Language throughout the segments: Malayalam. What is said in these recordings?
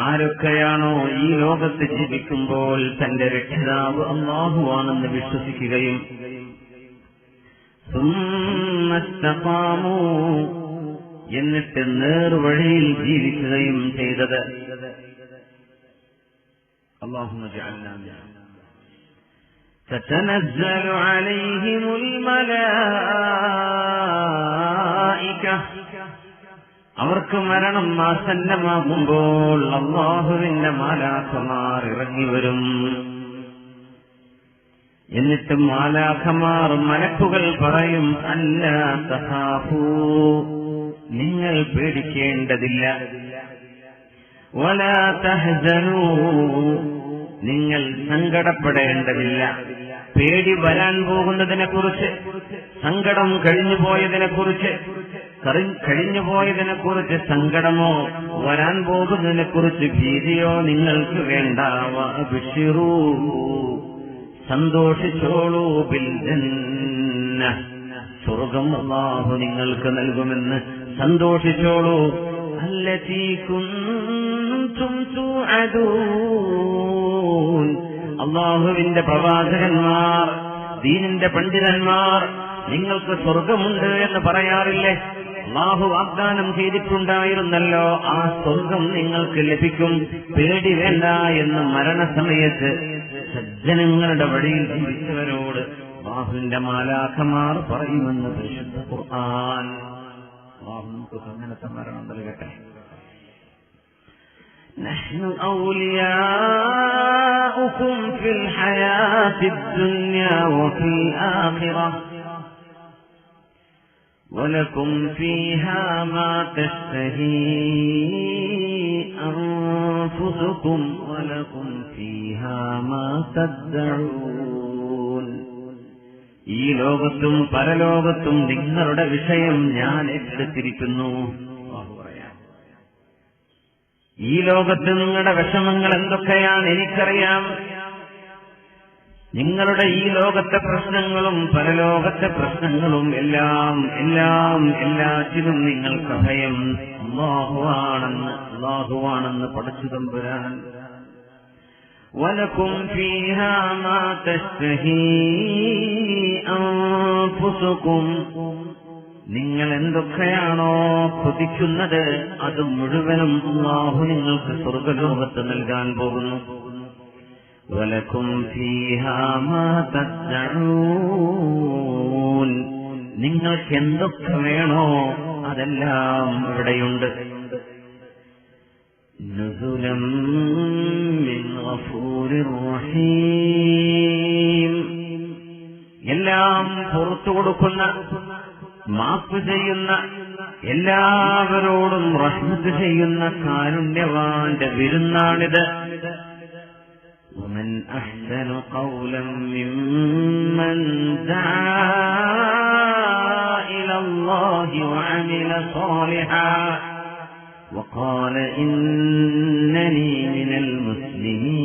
ആരൊക്കെയാണോ ഈ ലോകത്ത് ജീവിക്കുമ്പോൾ തന്റെ രക്ഷിതാവ് അള്ളാഹുവാണെന്ന് വിശ്വസിക്കുകയും സുമ്മസ്തഖാമൂ എന്നിട്ട് നേർവഴിയിൽ ജീവിക്കുകയും ചെയ്തത് اللهم اجعلنا منهم تتنزل عليهم الملائكة അവർക്ക് മരണം ആസന്നമാകുമ്പോൾ അള്ളാഹുവിന്റെ മാലാഖമാർ ഇറങ്ങി വരും. എന്നിട്ട് മാലാഖമാർ മലക്കുകൾ പറയും അല്ല തഹാഫൂ നിങ്ങൾ പേടിക്കേണ്ടതില്ല. വലാ നിങ്ങൾ സങ്കടപ്പെടേണ്ടതില്ല. പേടി വരാൻ പോകുന്നതിനെക്കുറിച്ച് സങ്കടം കഴിഞ്ഞു കഴിഞ്ഞുപോയതിനെക്കുറിച്ച് സങ്കടമോ? വരാൻ പോകുന്നതിനെക്കുറിച്ച് ഭീതിയോ നിങ്ങൾക്ക് വേണ്ട. സന്തോഷിച്ചോളൂ. ബിൽ സ്വർഗം അള്ളാഹു നിങ്ങൾക്ക് നൽകുമെന്ന് സന്തോഷിച്ചോളൂ. അള്ളാഹുവിന്റെ പ്രവാചകന്മാർ ദീനിന്റെ പണ്ഡിതന്മാർ നിങ്ങൾക്ക് സ്വർഗമുണ്ട് എന്ന് പറയാറില്ലേ? അള്ളാഹു വാഗ്ദാനം ചെയ്തിട്ടുണ്ടായിരുന്നല്ലോ ആ സ്വർഗം നിങ്ങൾക്ക് ലഭിക്കും പേടി വേണ്ട എന്ന് മരണസമയത്ത് സജ്ജനങ്ങളുടെ വഴിയിൽ ജീവിച്ചവരോട് അള്ളാഹുവിന്റെ മാലാഖമാർ പറയുമെന്ന് പരിശുദ്ധ ഖുർആൻ അള്ളാഹു നമുക്ക് അങ്ങനത്തെ മരണം നൽകട്ടെ نحن أولياؤكم في الحياة الدنيا وفي الآخرة ولكم فيها ما تشتهي أنفسكم ولكم فيها ما تدعون ഈ ലോകത്തും പരലോകത്തും നിങ്ങളുടെ വിഷയം ഞാൻ ഏറ്റെടുത്തിരിക്കുന്നു ഈ ലോകത്ത് നിങ്ങളുടെ വിഷമങ്ങൾ എന്തൊക്കെയാണ് എനിക്കറിയാം നിങ്ങളുടെ ഈ ലോകത്തെ പ്രശ്നങ്ങളും പരലോകത്തെ പ്രശ്നങ്ങളും എല്ലാം എല്ലാം എല്ലാറ്റിനും നിങ്ങൾക്ക് ഭയം അള്ളാഹുവാണെന്ന് അള്ളാഹുവാണെന്ന് പഠിച്ചു തമ്പുരാൻ ولكم فيها ما تشتهي أنفسكم നിങ്ങൾ എന്തൊക്കെയാണോ കൊതിക്കുന്നത് അത് മുഴുവനും അള്ളാഹു നിങ്ങൾക്ക് സ്വർഗലോകത്ത് നൽകാൻ പോകുന്നു വലക്കും നിങ്ങൾക്ക് എന്തൊക്കെ വേണോ അതെല്ലാം ഇവിടെയുണ്ട് نزلا من غفور رحيم എല്ലാം പുറത്തു കൊടുക്കുന്ന മാപ്പ് ചെയ്യുന്ന എല്ലാവരോടും റഹ്മത്ത് ചെയ്യുന്ന കാരുണ്യവാന്റെ വിരുന്നാണിത് ومن أحسن قولا ممن دعا إلى الله وعمل صالحا وقال إنني من المسلمين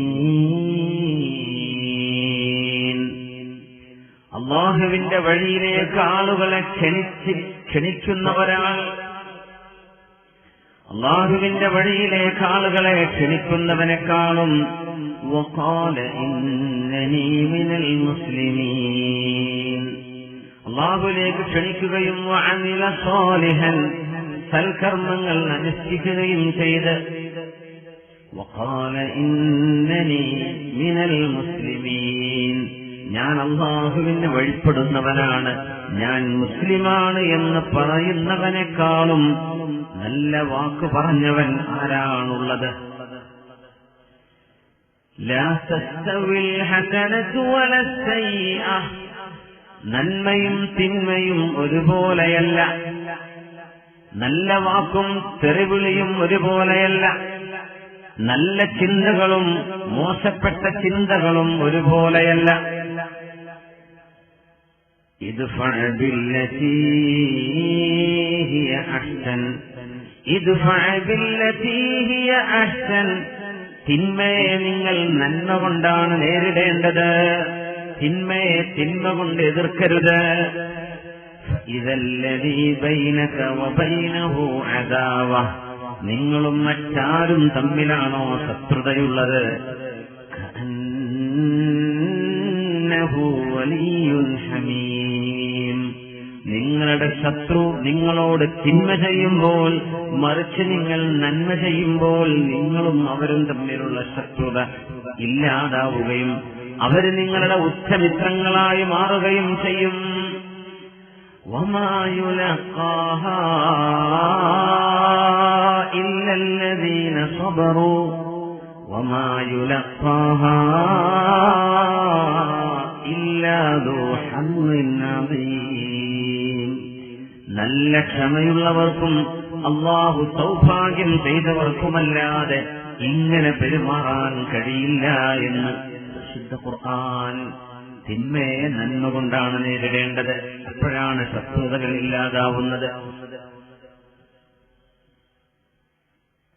അള്ളാഹുവിന്റെ വഴിയിലേക്ക് ആളുകളെ ക്ഷണിച്ച് ക്ഷണിക്കുന്നവരാൾ അള്ളാഹുവിന്റെ വഴിയിലേക്ക് ആളുകളെ ക്ഷണിക്കുന്നവനെക്കാളും وقال إنني من المسلمين അള്ളാഹുലേക്ക് ക്ഷണിക്കുകയും വഅമില സാലിഹൻ സൽക്കർമ്മങ്ങൾ അനുഷ്ഠിക്കുകയും ചെയ്ത് وقال إنني من المسلمين ഞാൻ അള്ളാഹുവിന് വഴിപ്പെടുന്നവനാണ് ഞാൻ മുസ്ലിമാണ് എന്ന് പറയുന്നവനേക്കാളും നല്ല വാക്ക് പറഞ്ഞവൻ ആരാണുള്ളത് لا تستوي الحسنة ولا السيئة നന്മയും തിന്മയും ഒരുപോലെയല്ല നല്ല വാക്കും തെറിവിളിയും ഒരുപോലെയല്ല നല്ല ചിന്തകളും മോശപ്പെട്ട ചിന്തകളും ഒരുപോലെയല്ല ادفع بالتي തിന്മയെ നിങ്ങൾ നന്മ കൊണ്ടാണ് നേരിടേണ്ടത്. തിന്മയെ തിന്മ കൊണ്ട് എതിർക്കരുത്. ഇതല്ലതീ ബൈനക വബൈനഹു അദാവ. നിങ്ങളും മറ്റാരും തമ്മിലാണോ ശത്രുതയുള്ളത്? ഹമീം നിങ്ങളുടെ ശത്രു നിങ്ങളോട് തിന്മ ചെയ്യുമ്പോൾ മറിച്ച് നിങ്ങൾ നന്മ ചെയ്യുമ്പോൾ നിങ്ങളും അവരും തമ്മിലുള്ള ശത്രുത ഇല്ലാതാവുകയും അവർ നിങ്ങളുടെ ഉച്ചമിത്രങ്ങളായി മാറുകയും ചെയ്യും. ഇല്ലല്ലദീന സ്വബറു ഇല്ലാതോ അന്നു ഇന്നാതീ നല്ല ക്ഷമയുള്ളവർക്കും അള്ളാഹു സൗഭാഗ്യം ചെയ്തവർക്കുമല്ലാതെ ഇങ്ങനെ പെരുമാറാൻ കഴിയില്ല എന്ന് പ്രസിദ്ധ ഖുർആൻ തിന്മയെ നന്മ കൊണ്ടാണ് നേരിടേണ്ടത്. അപ്പോഴാണ് ശത്രുതകൾ ഇല്ലാതാവുന്നത്.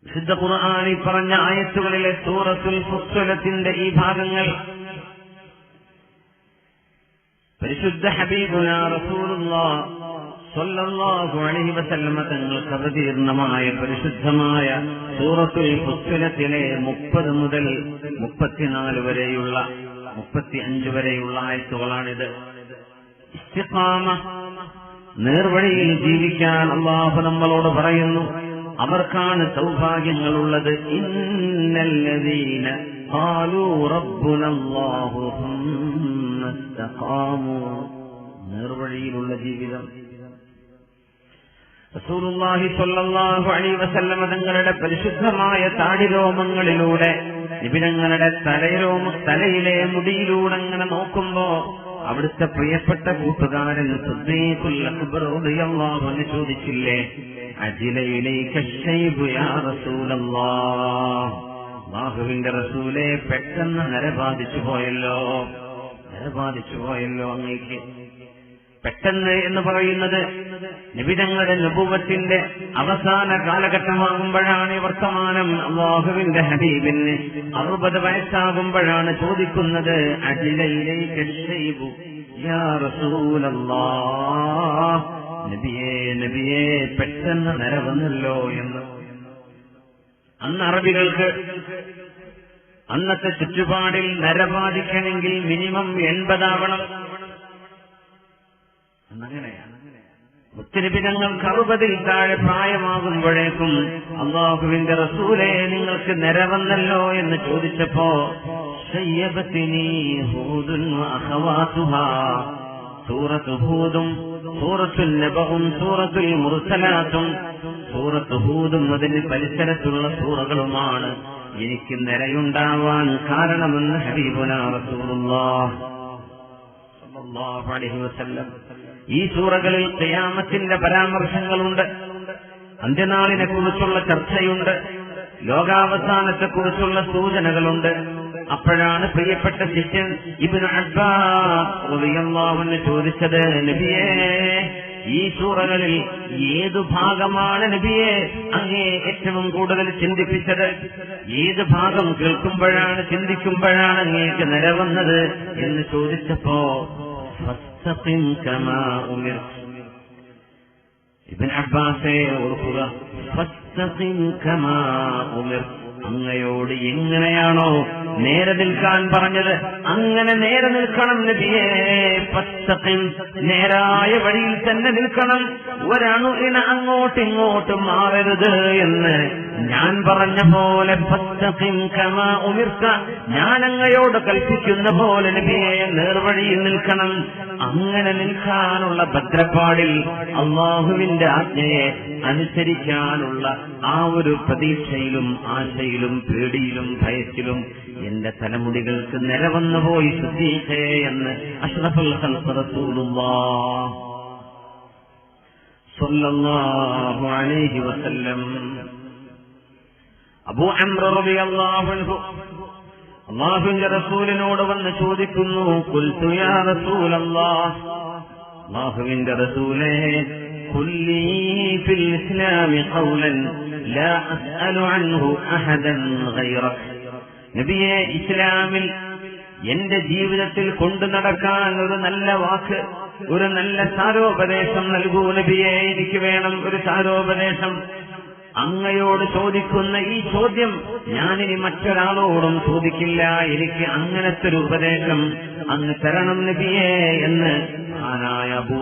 വിശുദ്ധ ഖുർആാനി പറഞ്ഞ ആയത്തുകളിലെ സൂറത്തുൽ ഫുസ്വലത്തിന്റെ ഈ ഭാഗങ്ങൾ പരിശുദ്ധ ഹബീബുന വസല്ലമ തങ്ങൾക്ക് അവതീർണമായ പരിശുദ്ധമായ സൂറത്തുൽ ഫുസ്വലത്തിലെ മുപ്പത് മുതൽ മുപ്പത്തിനാല് വരെയുള്ള മുപ്പത്തി അഞ്ച് വരെയുള്ള ആയത്തുകളാണിത് ഇസ്തിഖാമ നേർവഴിയിൽ ജീവിക്കാൻ അള്ളാഹു നമ്മളോട് പറയുന്നു അവർക്കാണ് സൗഭാഗ്യങ്ങളുള്ളത് ഇന്നല്ലദീന قالوا ربنا الله ثم استقاموا നേർവഴിയിലുള്ള ജീവിതം റസൂലുള്ളാഹി സ്വല്ലല്ലാഹു അലൈഹി വസല്ലമ തങ്ങളുടെ പരിശുദ്ധമായ താടിരോമങ്ങളിലൂടെ നിബിനങ്ങളുടെ തലയിലോമ തലയിലെ മുടിയിലൂടെ അങ്ങനെ നോക്കുമ്പോ അവിടുത്തെ പ്രിയപ്പെട്ട കൂട്ടുകാരൻ അൻഹു ചോദിച്ചില്ലേ അജിലയിലേക്ക് ശൈബു യാ റസൂലല്ലാഹ്? അല്ലാഹുവിന്റെ റസൂലെ പെട്ടെന്ന് നരബാധിച്ചു പോയല്ലോ. നരബാധിച്ചു പോയല്ലോ അങ്ങേക്ക്. പെട്ടെന്ന് എന്ന് പറയുന്നത് നിബിതങ്ങളുടെ നബുവത്തിന്റെ അവസാന കാലഘട്ടമാകുമ്പോഴാണ് വർത്തമാനം അള്ളാഹുവിന്റെ ഹബീബിന് അറുപത് വയസ്സാകുമ്പോഴാണ് ചോദിക്കുന്നത് അജിലയിലേക്ക് ഷൈബു യാ പെട്ടെന്ന് നര വന്നല്ലോ എന്ന്. അന്ന് അറബികൾക്ക് അന്നത്തെ ചുറ്റുപാടിൽ നര ബാധിക്കണമെങ്കിൽ മിനിമം എൺപതാവണം. എന്നങ്ങനെയാണ് മുത്തരബി ഞങ്ങൾക്ക് അറുപതിൽ താഴെ പ്രായമാകുമ്പോഴേക്കും അള്ളാഹുവിന്റെ റസൂലെ നിങ്ങൾക്ക് നിരവന്നല്ലോ എന്ന് ചോദിച്ചപ്പോ സൂറത്ത് ഹൂദും സൂറത്തുൽ നബവും സൂറത്തുൽ മുർസലാത്തും സൂറത്ത് ഹൂദും അതിന് പരിസരത്തുള്ള സൂറകളുമാണ്. എനിക്ക് നിരയുണ്ടാവാൻ കാരണമെന്ന് ഹബീബുന വസല്ലം. ഈ സൂറകളിൽ ക്യാമത്തിന്റെ പരാമർശങ്ങളുണ്ട്. അന്ത്യനാളിനെ കുറിച്ചുള്ള ചർച്ചയുണ്ട്. ലോകാവസാനത്തെക്കുറിച്ചുള്ള സൂചനകളുണ്ട്. അപ്പോഴാണ് പ്രിയപ്പെട്ട ശിഷ്യൻ ഇബിന് അബ്ബാഹുവിന് ചോദിച്ചത് നബിയേ ഈ സൂറകളിൽ ഏതു ഭാഗമാണ് നബിയെ അങ്ങേ ഏറ്റവും കൂടുതൽ ചിന്തിപ്പിച്ചത്? ഏത് ഭാഗം കേൾക്കുമ്പോഴാണ് ചിന്തിക്കുമ്പോഴാണ് അങ്ങേക്ക് നിലവന്നത് എന്ന് ചോദിച്ചപ്പോ ഫസ്തഖിം കമാ ഉമിർ ഇബ്ൻ അബ്ബാസെ ഓർക്കുക ഫസ്തഖിം കമാ ഉമിർ അങ്ങയോട് എങ്ങനെയാണോ നേരെ നിൽക്കാൻ പറഞ്ഞത്? അങ്ങനെ നേരെ നിൽക്കണം നബിയേ പത്തക്കിം നേരായ വഴിയിൽ തന്നെ നിൽക്കണം. ഒരണുവിന് അങ്ങോട്ടിങ്ങോട്ടും മാറരുത് എന്ന് ഞാൻ പറഞ്ഞ പോലെ ഉമിർക്ക ഞാൻ അങ്ങയോട് കൽപ്പിക്കുന്ന പോലെ നേർവഴിയിൽ നിൽക്കണം. അങ്ങനെ നിൽക്കാനുള്ള ഭദ്രപ്പാടിൽ അള്ളാഹുവിന്റെ ആജ്ഞയെ അനുസരിക്കാനുള്ള ആ ഒരു പ്രതീക്ഷയിലും ആശയിലും പേടിയിലും ഭയത്തിലും എന്റെ തലമുടികൾക്ക് നിലവന്നു പോയി ശുദ്ധീഷേ എന്ന് അഷ്റഫുൽ ഖൽഖ് റസൂലുള്ളാഹ് സ്വല്ലല്ലാഹു അലൈഹി വസല്ലം. അബൂ അംർ റളിയല്ലാഹു അൻഹു അള്ളാഹുവിന്റെ റസൂലിനോട് വന്ന് ചോദിക്കുന്നു കുൽത്തു യാ റസൂലല്ലാഹ്? അള്ളാഹുവിന്റെ റസൂലേ കുല്ലി ഫിൽ ഇസ്ലാമി ഖൗലൻ ലാ അസ്അലു അൻഹു അഹദൻ ഗൈറക്. നബിയെ ഇസ്ലാമിൽ എന്റെ ജീവിതത്തിൽ കൊണ്ടു നടക്കാൻ ഒരു നല്ല വാക്ക് ഒരു നല്ല സാരോപദേശം നൽകൂ നബിയെ എനിക്ക് വേണം ഒരു സാരോപദേശം. അങ്ങയോട് ചോദിക്കുന്ന ഈ ചോദ്യം ഞാനിനി മറ്റൊരാളോടും ചോദിക്കില്ല എനിക്ക് അങ്ങനത്തെ ഒരു ഉപദേശം അങ്ങ് തരണം നബിയേ എന്ന് ആനായ അബൂ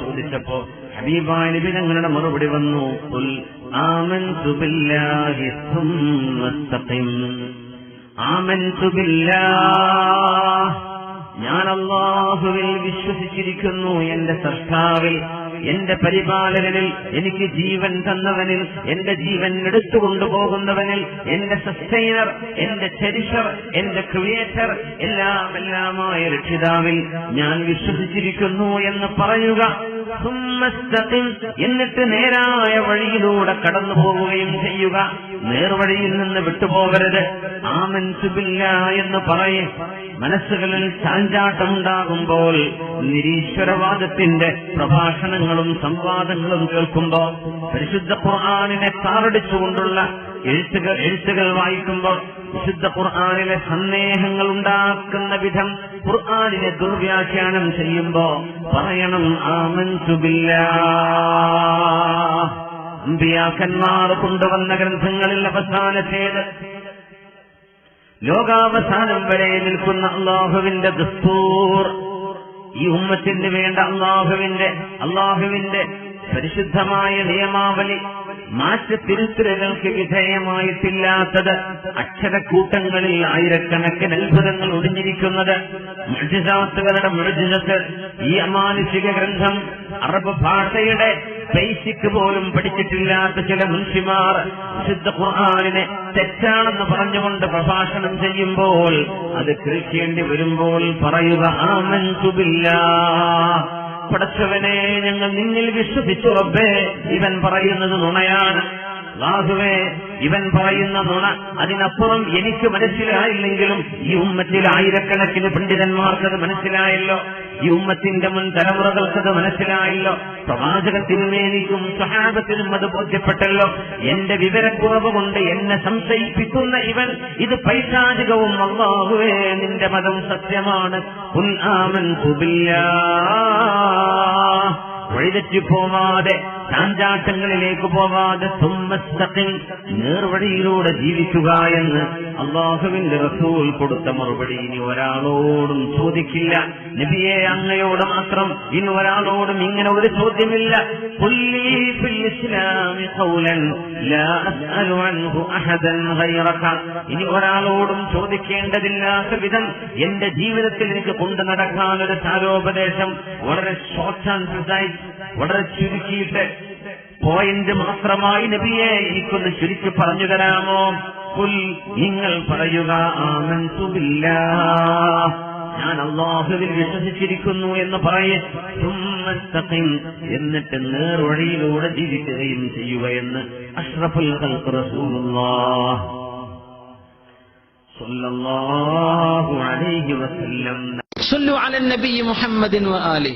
ചോദിച്ചപ്പോ ഹബീബായ നബി ഞങ്ങളുടെ മറുപടി വന്നു ഖുൽ ആമൻതു ഞാൻ അള്ളാഹുവിൽ വിശ്വസിച്ചിരിക്കുന്നു എന്റെ സർക്കാവിൽ എന്റെ പരിപാലകനിൽ എനിക്ക് ജീവൻ തന്നവനിൽ എന്റെ ജീവൻ എടുത്തു കൊണ്ടുപോകുന്നവനിൽ എന്റെ സസ്റ്റൈനർ എന്റെ ചരിഷർ എന്റെ ക്രിയേറ്റർ എല്ലാം എല്ലാമായ രക്ഷിതാവിൽ ഞാൻ വിശ്വസിച്ചിരിക്കുന്നു എന്ന് പറയുക. എന്നിട്ട് നേരായ വഴിയിലൂടെ കടന്നു പോവുകയും ചെയ്യുക. നേർവഴിയിൽ നിന്ന് വിട്ടുപോകരുത്. ആമൻസുബില്ല എന്ന് പറയും. മനസ്സുകളിൽ ചാഞ്ചാട്ടമുണ്ടാകുമ്പോൾ നിരീശ്വരവാദത്തിന്റെ പ്രഭാഷണങ്ങളും സംവാദങ്ങളും കേൾക്കുമ്പോൾ പരിശുദ്ധ ഖുർആാനിനെ താറടിച്ചുകൊണ്ടുള്ള എഴുത്തുകൾ എഴുത്തുകൾ വായിക്കുമ്പോൾ വിശുദ്ധ ഖുർആാനിലെ സന്ദേഹങ്ങൾ ഉണ്ടാക്കുന്ന വിധം ഖുർആാനിനെ ദുർവ്യാഖ്യാനം ചെയ്യുമ്പോ പറയണം ആമൻസുബില്ല അമ്പിയാക്കന്മാർ കൊണ്ടുവന്ന ഗ്രന്ഥങ്ങളിൽ അവസാനത്തേത് ലോകാവസാനം വരെ നിൽക്കുന്ന അള്ളാഹുവിന്റെ ദസ്തൂർ. ഈ ഉമ്മത്തിന് വേണ്ട അള്ളാഹുവിന്റെ അള്ളാഹുവിന്റെ പരിശുദ്ധമായ നിയമാവലി മാറ്റത്തിരുത്തലുകൾക്ക് വിധേയമായിട്ടില്ലാത്തത് അക്ഷരക്കൂട്ടങ്ങളിൽ ആയിരക്കണക്കിന് അത്ഭുതങ്ങൾ ഒടിഞ്ഞിരിക്കുന്നത് മൃജിസാത്തുകളുടെ മൃജിസത്ത് ഈ അമാനുഷിക ഗ്രന്ഥം അറബ് ഭാഷയുടെ ബേസിക് പോലും പഠിച്ചിട്ടില്ലാത്ത ചില മുൻഷിമാർ വിശുദ്ധ ഖുർആാനിനെ തെറ്റാണെന്ന് പറഞ്ഞുകൊണ്ട് പ്രഭാഷണം ചെയ്യുമ്പോൾ അത് കേൾക്കേണ്ടി വരുമ്പോൾ പറയുക ആമൻതുബില്ലാ പടച്ചവനെ ഞങ്ങൾ നിന്നിൽ വിശ്വസിച്ചു റബ്ബേ. ഇവൻ പറയുന്നത് നുണയാണ്. ലാഹുവേ ഇവൻ പറയുന്ന നുണ അതിനപ്പുറം എനിക്ക് മനസ്സിലായില്ലെങ്കിലും ഈ ഉമ്മത്തിൽ ആയിരക്കണക്കിന് പണ്ഡിതന്മാർക്കത് മനസ്സിലായല്ലോ. ഈ ഉമ്മത്തിന്റെ മുൻ തലമുറകൾക്കത് മനസ്സിലായല്ലോ. പ്രവാചകത്തിനും എനിക്കും സഹാബത്തിനും അത് ബോധ്യപ്പെട്ടല്ലോ. എന്റെ വിവരക്കുറവ് കൊണ്ട് എന്നെ സംശയിപ്പിക്കുന്ന ഇവൻ ഇത് പൈശാചികവും അള്ളാഹുവേ നിന്റെ മതം സത്യമാണ്. ഉൽ ആമൻ വഴിതെറ്റി പോവാതെ ചാഞ്ചാട്ടങ്ങളിലേക്ക് പോകാതെ നേർവഴിയിലൂടെ ജീവിക്കുക എന്ന് അള്ളാഹുവിന്റെ റസൂൽ കൊടുത്ത മറുപടി ഇനി ഒരാളോടും ചോദിക്കില്ല. നബിയെ അങ്ങയോട് മാത്രം ഇനി ഒരാളോടും ഇങ്ങനെ ഒരു ചോദ്യമില്ല. ഇനി ഒരാളോടും ചോദിക്കേണ്ടതില്ലാത്ത വിധം എന്റെ ജീവിതത്തിൽ എനിക്ക് കൊണ്ടു നടക്കാൻ ഒരു സാരോപദേശം വളരെ ഷോർട്ട് ആൻഡ് പ്രിസൈസ് വളരെ ചുരുക്കിയിട്ട് പോയിന്റ് മാത്രമായി നബിയെ എനിക്കൊന്ന് ചുരുക്കി പറഞ്ഞു തരാമോ പുൽ നിങ്ങൾ പറയുക ആമൻസുബില്ല ഞാൻ അള്ളാഹുവിൽ വിശ്വസിച്ചിരിക്കുന്നു എന്ന് പറയെ സുമ്മസ്തഖിം എന്നിട്ട് നേർവഴിയിലൂടെ ജീവിക്കുകയും ചെയ്യുക എന്ന് അഷ്റഫുൽ ഖൽഖ് റസൂലുള്ളാഹ് സ്വല്ലല്ലാഹു അലൈഹി വസല്ലം صلوا على النبي محمد وآله